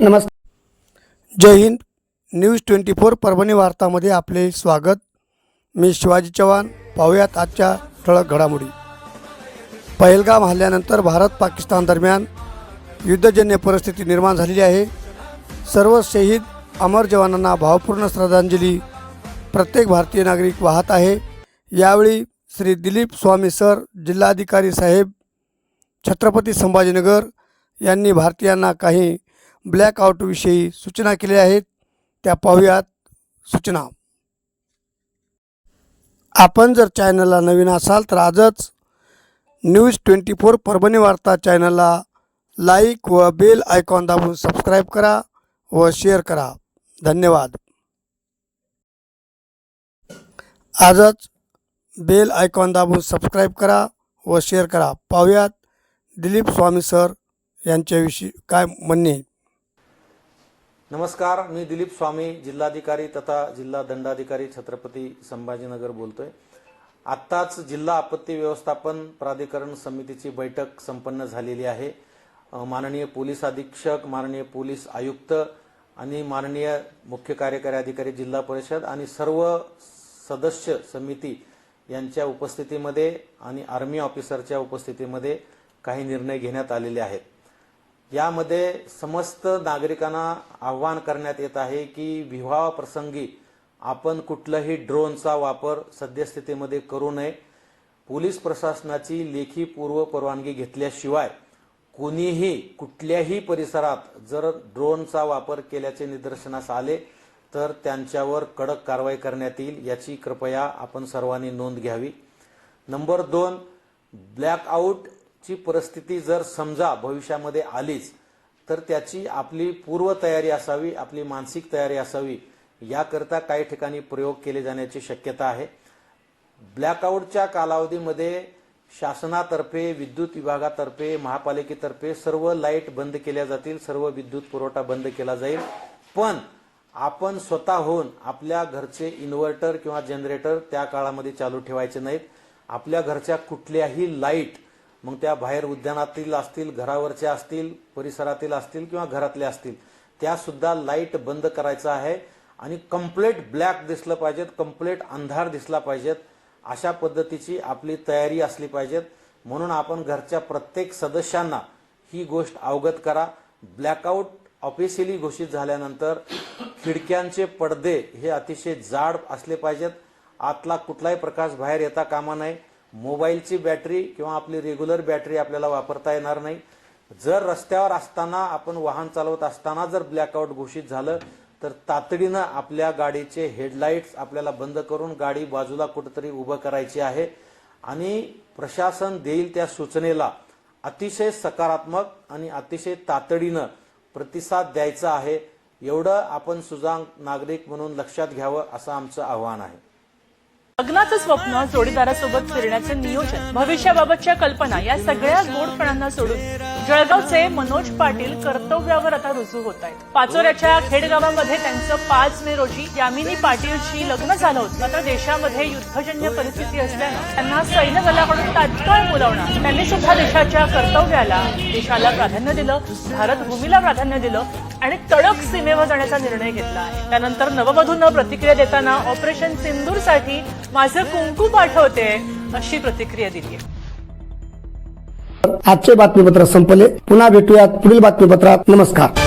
नमस्कार. जय Hind. News twenty four Parbhani वार्तामध्ये आपले स्वागत. मी शिवाजी चव्हाण. पाहूयात आजच्या ठळक घडामोडी. पहलगाम हल्ल्यानंतर भारत पाकिस्तान दरम्यान युद्धजन्य परिस्थिती निर्माण झालेली आहे. सर्व शहीद अमर जवानांना भावपूर्ण श्रद्धांजली प्रत्येक भारतीय नागरिक वाहत आहे. यावेळी श्री दिलीप स्वामी सर जिल्हाधिकारी साहेब छत्रपती संभाजीनगर यांनी भारतीयांना काही ब्लॅकआउटविषयी सूचना केल्या आहेत. त्या पाहूयात सूचना. आपण जर चॅनलला नवीन असाल तर आजच न्यूज ट्वेंटी फोर परभणी वार्ता चॅनलला लाईक व बेल आयकॉन दाबून सबस्क्राईब करा व शेअर करा. धन्यवाद. आजच बेल आयकॉन दाबून सबस्क्राईब करा व शेअर करा. पाहूयात दिलीप स्वामी सर यांच्याविषयी काय म्हणणे. नमस्कार मी दिलीप स्वामी जिल्हाधिकारी तथा जिल्हा दंडाधिकारी छत्रपती संभाजीनगर बोलतोय. आत्ताच जिल्हा आपत्ती व्यवस्थापन प्राधिकरण समितीची बैठक संपन्न झालेली आहे. माननीय पोलीस अधीक्षक माननीय पोलीस आयुक्त आणि माननीय मुख्य कार्यकारी अधिकारी जिल्हा परिषद आणि सर्व सदस्य समिती यांच्या उपस्थितीमध्ये आणि आर्मी ऑफिसरच्या उपस्थितीमध्ये काही निर्णय घेण्यात आलेले आहेत. यामध्ये समस्त नागरिकांना आव्हान करण्यात येत आहे की विवाहाप्रसंगी आपण कुठलाही ड्रोनचा वापर सद्यस्थितीमध्ये करू नये. पोलीस प्रशासनाची लेखी पूर्व परवानगी घेतल्याशिवाय कोणीही कुठल्याही परिसरात जर ड्रोनचा वापर केल्याचे निदर्शनास आले तर त्यांच्यावर कडक कारवाई करण्यात येईल याची कृपया आपण सर्वांनी नोंद घ्यावी. नंबर दोन ची परिस्थिती जर समजा भविष्यामध्ये आलीच तर त्याची आपली पूर्वतयारी असावी आपली मानसिक तयारी असावी याकरता काही ठिकाणी प्रयोग केले जाण्याची शक्यता आहे. ब्लॅकआउटच्या कालावधीमध्ये शासनातर्फे विद्युत विभागातर्फे महापालिकेतर्फे सर्व लाइट बंद केल्या जातील सर्व विद्युत पुरवठा बंद केला जाईल. पण आपण स्वतःहून आपल्या घरचे इन्व्हर्टर किंवा जनरेटर त्या काळामध्ये चालू ठेवायचे नाहीत. आपल्या घरच्या कुठल्याही लाइट मग त्या बाहेर उद्यानातील असतील घरावरच्या असतील परिसरातील असतील किंवा घरातल्या असतील त्या सुद्धा लाइट बंद करायचं आहे आणि कंप्लीट ब्लॅक दिसलं पाहिजेत कंप्लीट अंधार दिसला पाहिजेत. अशा पद्धतीची आपली तयारी असली पाहिजेत. म्हणून आपण घरच्या प्रत्येक सदस्यांना ही गोष्ट अवगत करा. ब्लॅकआउट ऑफिशियली घोषित झाल्यानंतर खिडक्यांचे पडदे हे अतिशय जाड असले पाहिजेत. आतला कुठलाही प्रकाश बाहेर येता कामा नये. मोबाईलची बॅटरी किंवा आपली रेग्युलर बॅटरी आपल्याला वापरता येणार नाही. जर रस्त्यावर असताना आपण वाहन चालवत असताना जर ब्लॅकआउट घोषित झालं तर तातडीनं आपल्या गाडीचे हेडलाईट्स आपल्याला बंद करून गाडी बाजूला कुठेतरी उभं करायची आहे. आणि प्रशासन देईल त्या सूचनेला अतिशय सकारात्मक आणि अतिशय तातडीनं प्रतिसाद द्यायचा आहे. एवढं आपण सुजाण नागरिक म्हणून लक्षात घ्यावं असं आमचं आव्हान आहे. लग्नाचं स्वप्न जोडीदारासोबत फिरण्याचं नियोजन भविष्याबाबतच्या कल्पना या सगळ्या गोडपणांना सोडून जळगावचे मनोज पाटील कर्तव्यावर आता रुजू होत आहेत. पाचोऱ्याच्या खेडगावामध्ये त्यांचं पाच मे रोजी यामिनी पाटीलशी लग्न झालं होतं. मात्र देशामध्ये युद्धजन्य परिस्थिती असल्यानं त्यांना सैन्य दलाकडून तात्काळ बोलावणार. त्यांनी सुद्धा देशाच्या कर्तव्याला देशाला प्राधान्य दिलं भारतभूमीला प्राधान्य दिलं. आणि तडक सीमेवर जाण्याचा निर्णय घेतला आहे. त्यानंतर नववधूंना प्रतिक्रिया देताना ऑपरेशन सिंदूरसाठी माझं कुंकू पाठवते अशी प्रतिक्रिया दिली आहे. आजचे बातमीपत्र संपले. पुन्हा भेटूयात पुढील बातमीपत्रात. नमस्कार.